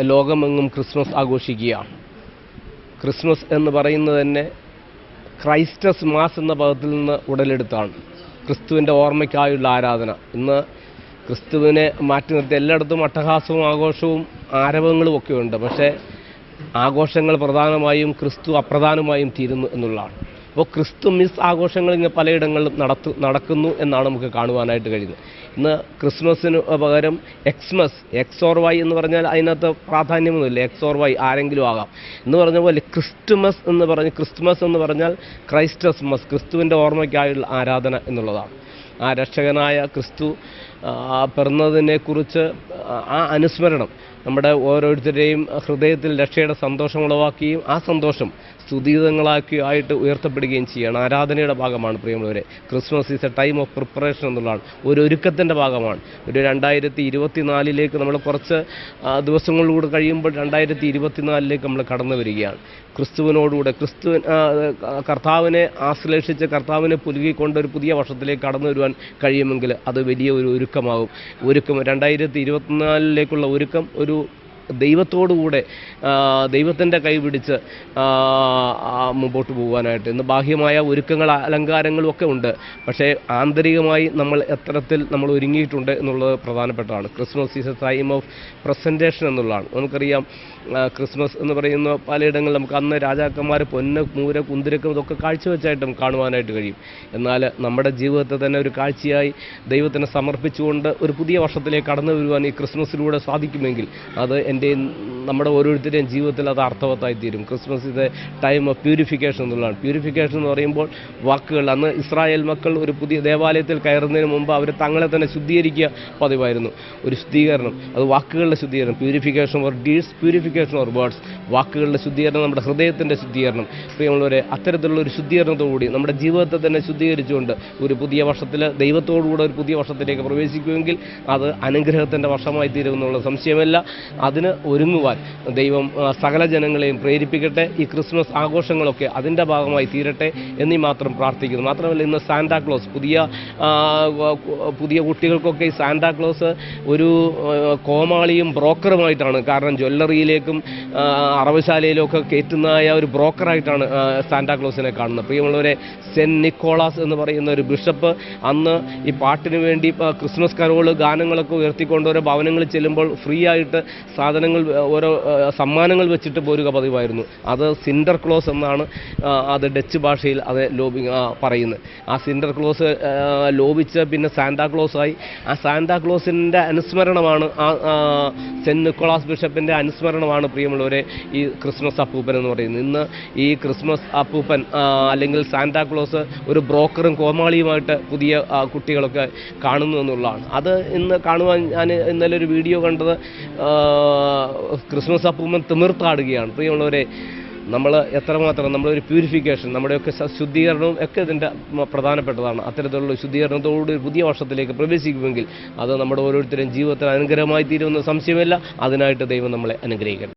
ലോകമെങ്ങും ക്രിസ്മസ് ആഘോഷിക്കുകയാണ്. ക്രിസ്മസ് എന്ന് പറയുന്നത് തന്നെ ക്രൈസ്റ്റസ് മാസ് എന്ന പദത്തിൽ നിന്ന് ഉടലെടുത്താണ്. ക്രിസ്തുവിന്റെ ഓർമ്മയ്ക്കായുള്ള ആരാധന. ഇന്ന് ക്രിസ്തുവിനെ മാറ്റി നിർത്തി എല്ലായിടത്തും അട്ടഹാസവും ആഘോഷവും ആരവങ്ങളും ഒക്കെ ഉണ്ട് പക്ഷേ ആഘോഷങ്ങൾ പ്രധാനമായും ക്രിസ്തു അപ്രധാനമായും തീരുന്നു എന്നുള്ളതാണ്. അപ്പോൾ ക്രിസ്തു മിസ് ആഘോഷങ്ങൾ ഇങ്ങനെ പലയിടങ്ങളിലും നടത്തു നടക്കുന്നു എന്നാണ് നമുക്ക് കാണുവാനായിട്ട് കഴിയുന്നത്. ഇന്ന് ക്രിസ്മസിന് പകരം എക്സ്മസ് എക്സ് ഓർ വൈ എന്ന് പറഞ്ഞാൽ അതിനകത്ത് പ്രാധാന്യമൊന്നുമില്ല. എക്സ് ഓർ വൈ ആരെങ്കിലും ആകാം. എന്ന് പറഞ്ഞ പോലെ ക്രിസ്തുമസ് എന്ന് പറഞ്ഞ് ക്രിസ്മസ് എന്ന് പറഞ്ഞാൽ ക്രൈസ്റ്റസ്മസ് ക്രിസ്തുവിന്റെ ഓർമ്മയ്ക്കായുള്ള ആരാധന എന്നുള്ളതാണ്. ആ രക്ഷകനായ ക്രിസ്തു പിറന്നതിനെക്കുറിച്ച് ആ അനുസ്മരണം നമ്മുടെ ഓരോരുത്തരുടെയും ഹൃദയത്തിൽ രക്ഷയുടെ സന്തോഷം ഉളവാക്കുകയും ആ സന്തോഷം സ്തുതിതങ്ങളാക്കി ആയിട്ട് ഉയർത്തപ്പെടുകയും ചെയ്യണം. ആരാധനയുടെ ഭാഗമാണ് പ്രിയമുള്ളവരെ. Christmas is a time of preparation എന്നുള്ളതാണ്. ഒരു ഒരുക്കത്തിന്റെ ഭാഗമാണ്. ഒരു രണ്ടായിരത്തി ഇരുപത്തിനാലിലേക്ക് നമ്മൾ കുറച്ച് ദിവസങ്ങളിലൂടെ കഴിയുമ്പോൾ രണ്ടായിരത്തി ഇരുപത്തിനാലിലേക്ക് നമ്മൾ കടന്നു വരികയാണ്. ക്രിസ്തുവിനോടുകൂടെ ക്രിസ്തു കർത്താവിനെ ആശ്ലേഷിച്ച് കർത്താവിനെ പുലുകിക്കൊണ്ട് ഒരു പുതിയ വർഷത്തിലേക്ക് കടന്നു വരുവാൻ കഴിയുമെങ്കിൽ അത് വലിയ ഒരു ഒരുക്കമാകും. ഒരുക്കം രണ്ടായിരത്തി ഇരുപത്തിനാലിലേക്കുള്ള ഒരുക്കം ഒരു ദൈവത്തോടുകൂടെ ദൈവത്തിന്റെ കൈ പിടിച്ച് മുമ്പോട്ട് പോകാനായിട്ട് ഇന്ന് ബാഹ്യമായ ഒരുക്കങ്ങൾ അലങ്കാരങ്ങളും ഒക്കെ ഉണ്ട്. പക്ഷേ ആന്തരികമായി നമ്മൾ എത്തരത്തിൽ നമ്മൾ ഒരുങ്ങിയിട്ടുണ്ട് എന്നുള്ളത് പ്രധാനപ്പെട്ടതാണ്. Christmas is a time of presentation എന്നുള്ളതാണ്. നമുക്കറിയാം ക്രിസ്മസ് എന്ന് പറയുന്ന പലയിടങ്ങളിൽ നമുക്ക് അന്ന് രാജാക്കന്മാർ പൊന്ന് മൂര കുന്തിരക്കം ഇതൊക്കെ കാഴ്ചവെച്ചായിട്ടും കാണുവാനായിട്ട് കഴിയും. എന്നാൽ നമ്മുടെ ജീവിതത്തെ തന്നെ ഒരു കാഴ്ചയായി ദൈവത്തിന് സമർപ്പിച്ചുകൊണ്ട് ഒരു പുതിയ വർഷത്തിലേക്ക് കടന്നു വരുവാൻ ഈ ക്രിസ്മസിലൂടെ സാധിക്കുമെങ്കിൽ അത് എന്റെ നമ്മുടെ ഓരോരുത്തരുടെയും ജീവിതത്തിൽ അത് അർത്ഥവത്തായി തീരും ക്രിസ്മസ് ഇത് ടൈം ഓഫ് പ്യൂരിഫിക്കേഷൻ എന്നുള്ളതാണ്. പ്യൂരിഫിക്കേഷൻ എന്ന് പറയുമ്പോൾ വാക്കുകൾ. അന്ന് ഇസ്രായേൽ മക്കൾ ഒരു പുതിയ ദേവാലയത്തിൽ കയറുന്നതിന് മുമ്പ് അവർ തങ്ങളെ തന്നെ ശുദ്ധീകരിക്കുക പതിവായിരുന്നു. ഒരു ശുദ്ധീകരണം. അത് വാക്കുകളുടെ ശുദ്ധീകരണം. Purification or deeds purification or words വാക്കുകളുടെ ശുദ്ധീകരണം നമ്മുടെ ഹൃദയത്തിന്റെ ശുദ്ധീകരണം. പ്രിയമുള്ളവരെ അത്തരത്തിലുള്ള ഒരു ശുദ്ധീകരണത്തോടുകൂടി നമ്മുടെ ജീവിതത്തെ തന്നെ ശുദ്ധീകരിച്ചുകൊണ്ട് ഒരു പുതിയ വർഷത്തിൽ ദൈവത്തോടുകൂടെ ഒരു പുതിയ വർഷത്തിലേക്ക് പ്രവേശിക്കുമെങ്കിൽ അത് അനുഗ്രഹത്തിന്റെ വർഷമായി തീരുമെന്നുള്ള സംശയമല്ല. അതിന് ഒരുങ്ങുവാൻ ദൈവം സകല ജനങ്ങളെയും പ്രേരിപ്പിക്കട്ടെ. ഈ ക്രിസ്മസ് ആഘോഷങ്ങളൊക്കെ അതിന്റെ ഭാഗമായി തീരട്ടെ എന്നീ മാത്രം പ്രാർത്ഥിക്കുന്നു. മാത്രമല്ല ഇന്ന് സാന്റാക്ലോസ് പുതിയ പുതിയ കുട്ടികൾക്കൊക്കെ ഈ സാന്റാക്ലോസ് ഒരു കോമാളിയും ബ്രോക്കറുമായിട്ടാണ് കാരണം ജ്വല്ലറിയിലേക്കും ആ, അറവുശാലയിലും കയറ്റുന്നതായ ഒരു ബ്രോക്കറായിട്ടാണ് സാന്റാക്ലോസിനെ കാണുന്നത്. പ്രിയമുള്ളവരെ സെന്റ് നിക്കോളാസ് എന്ന് പറയുന്ന ഒരു ബിഷപ്പ് അന്ന് ഈ പാട്ടിന് വേണ്ടി ക്രിസ്മസ് കരോൾ ഗാനങ്ങളൊക്കെ ഉയർത്തിക്കൊണ്ട് ഓരോ ഭവനങ്ങളിൽ ചെല്ലുമ്പോൾ ഫ്രീ ആയിട്ട് സാധനങ്ങൾ ഓരോ സമ്മാനങ്ങൾ വെച്ചിട്ട് പോരുക പതിവായിരുന്നു. അത് സിൻഡർ ക്ലോസ് എന്നാണ് അത് ഡച്ച് ഭാഷയിൽ അത് ലോബി പറയുന്നത്. ആ സിൻഡർ ക്ലോസ് ലോപിച്ച് പിന്നെ സാന്താക്ലോസ് ആയി. ആ സാന്താക്ലോസിന്റെ അനുസ്മരണമാണ് ആ, സെന്റ് നിക്കോളാസ് ബിഷപ്പിന്റെ അനുസ്മരണമാണ് പ്രിയമുള്ളവരെ ഈ ക്രിസ്മസ് അപ്പൂപ്പൻ എന്ന് പറയുന്നത്. ഇന്ന് ഈ ക്രിസ്മസ് അപ്പൂപ്പൻ അല്ലെങ്കിൽ സാന്താക്ലോസ് ഒരു ബ്രോക്കറും കോമാളിയുമായിട്ട് പുതിയ കുട്ടികളൊക്കെ കാണുന്നു എന്നുള്ളതാണ്. അത് ഇന്ന് കാണുവാൻ ഞാൻ ഇന്നലെ ഒരു വീഡിയോ കണ്ടത് ക്രിസ്മസ് അപ്പൂപ്പൻ തിമിർത്താടുകയാണ്. പ്രിയമുള്ളവരെ നമ്മൾ എത്രമാത്രം നമ്മളൊരു പ്യൂരിഫിക്കേഷൻ നമ്മുടെയൊക്കെ ശുദ്ധീകരണവും ഒക്കെ ഇതിന്റെ പ്രധാനപ്പെട്ടതാണ്. അത്തരത്തിലുള്ള ശുദ്ധീകരണത്തോട് ഒരു പുതിയ വർഷത്തിലേക്ക് പ്രവേശിക്കുമെങ്കിൽ അത് നമ്മുടെ ഓരോരുത്തരും ജീവിതത്തിൽ അനുഗ്രഹമായി തീരുമെന്ന് സംശയമില്ല. അതിനായിട്ട് ദൈവം നമ്മളെ അനുഗ്രഹിക്കട്ടെ.